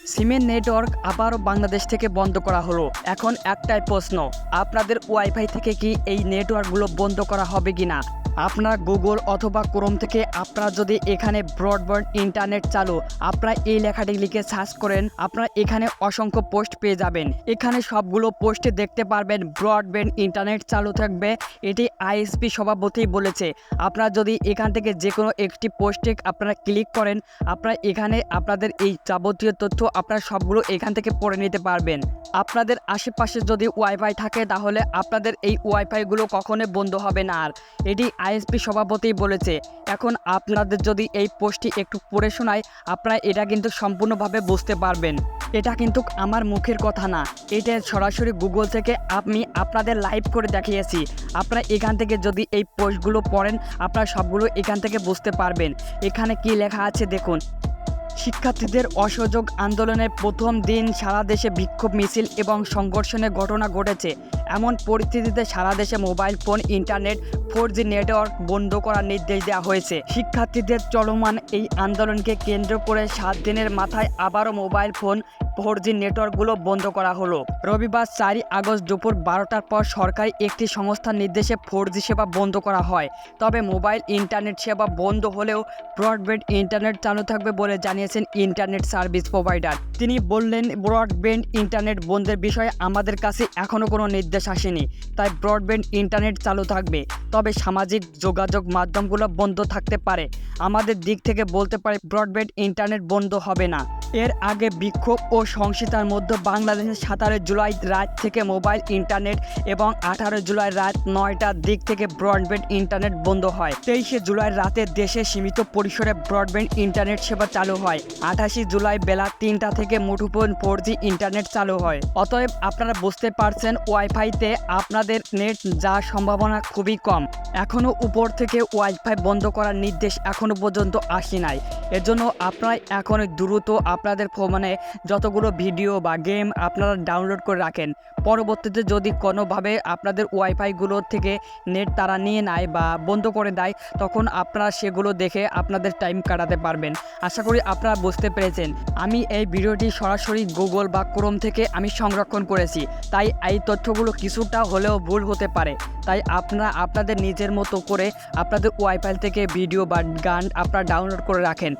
সিমের নেটওয়ার্ক আবারও বাংলাদেশ থেকে বন্ধ করা হলো। এখন একটাই প্রশ্ন, আপনাদের ওয়াইফাই থেকে কি এই নেটওয়ার্কগুলো বন্ধ করা হবে কি না আপনার গুগল অথবা ক্রোম থেকে আপনারা যদি এখানে ব্রডব্যান্ড ইন্টারনেট চালু, আপনারা এই লেখাটি লিখে সার্চ করেন, আপনারা এখানে অসংখ্য পোস্ট পেয়ে যাবেন। এখানে সবগুলো পোস্টে দেখতে পারবেন ব্রডব্যান্ড ইন্টারনেট চালু থাকবে, এটি আইএসপি সভাপতি বলেছে। আপনারা যদি এখান থেকে যে কোনো একটি পোস্টে আপনারা ক্লিক করেন, আপনার এখানে আপনাদের এই যাবতীয় তথ্য আপনারা সবগুলো এখান থেকে পড়ে নিতে পারবেন। আপনাদের আশেপাশে যদি ওয়াইফাই থাকে, তাহলে আপনাদের এই ওয়াইফাইগুলো কখনোই বন্ধ হবে না। আর এটি আইএসপি সভাপতি বলেছে, এখন আপনাদের যদি এই পোস্টটি একটু পড়ে শোনায়, আপনারা এটা কিন্তু সম্পূর্ণভাবে বুঝতে পারবেন। এটা কিন্তু আমার মুখের কথা না। এটা সরাসরি গুগল থেকে আমি আপনাদের লাইভ করে দেখিয়েছি। আপনারা এখান থেকে যদি এই পোস্টগুলো পড়েন, আপনারা সবগুলো এখান থেকে বুঝতে পারবেন। এখানে কি লেখা আছে দেখুন, শিক্ষার্থীদের অসহযোগ আন্দোলনের প্রথম দিন সারা দেশে বিক্ষোভ মিছিল এবং সংঘর্ষণের ঘটনা ঘটেছে। এমন পরিস্থিতিতে সারা দেশে mobile phone, internet four G network বন্ধ করার নির্দেশ দেওয়া হয়েছে। শিক্ষার্থীদের চলমান এই আন্দোলনকে কেন্দ্র করে সাত দিনের মাথায় আবারও মোবাইল ফোন ফোর জি নেটওয়ার্কগুলো বন্ধ করা হলো। রবিবার চারই আগস্ট দুপুর বারোটার পর সরকারি একটি সংস্থার নির্দেশে ফোর জি সেবা বন্ধ করা হয়। তবে মোবাইল ইন্টারনেট সেবা বন্ধ হলেও ব্রডব্যান্ড ইন্টারনেট চালু থাকবে বলে জানিয়েছেন ইন্টারনেট সার্ভিস প্রোভাইডার। তিনি বললেন, ব্রডব্যান্ড ইন্টারনেট বন্ধের বিষয়ে আমাদের কাছে এখনও কোনো নির্দেশ আসেনি, তাই ব্রডব্যান্ড ইন্টারনেট চালু থাকবে। তবে সামাজিক যোগাযোগ মাধ্যমগুলো বন্ধ থাকতে পারে। আমাদের দিক থেকে বলতে পারে ব্রডব্যান্ড ইন্টারনেট বন্ধ হবে না। এর আগে বিক্ষোভ ও সংসিতার মধ্যে বাংলাদেশের সাতারো জুলাই রাত থেকে মোবাইল ইন্টারনেট এবং আঠারো জুলাই রাত নয়টার দিক থেকে ব্রডব্যান্ড ইন্টারনেট বন্ধ হয়। তেইশে জুলাই রাতে দেশে সীমিত পরিসরে ব্রডব্যান্ড ইন্টারনেট সেবা চালু হয়। আঠাশে জুলাই বেলা তিনটা থেকে মুঠোফোন ফোর জি ইন্টারনেট চালু হয়। অতএব আপনারা বুঝতে পারছেন ওয়াইফাইতে আপনাদের নেট যাওয়ার সম্ভাবনা খুবই কম। এখনও উপর থেকে ওয়াইফাই বন্ধ করার নির্দেশ এখনও পর্যন্ত আসে নাই। এজন্য আপনারা এখন দ্রুত আপনাদের ফোনে যতগুলো ভিডিও বা গেম আপনারা ডাউনলোড করে রাখেন। পরবর্তীতে যদি কোনোভাবে আপনাদের ওয়াইফাইগুলোর থেকে নেট তারা নিয়ে নেয় বা বন্ধ করে দেয়, তখন আপনারা সেগুলো দেখে আপনাদের টাইম কাটাতে পারবেন। আশা করি আপনারা বুঝতে পেরেছেন। আমি এই ভিডিওটি সরাসরি গুগল বা ক্রোম থেকে আমি সংরক্ষণ করেছি। তাই এই তথ্যগুলো কিছুটা হলেও ভুল হতে পারে। তাই আপনারা আপনাদের নিজের মতো করে আপনাদের ওয়াইফাই থেকে ভিডিও বা গান আপনারা ডাউনলোড করে রাখেন।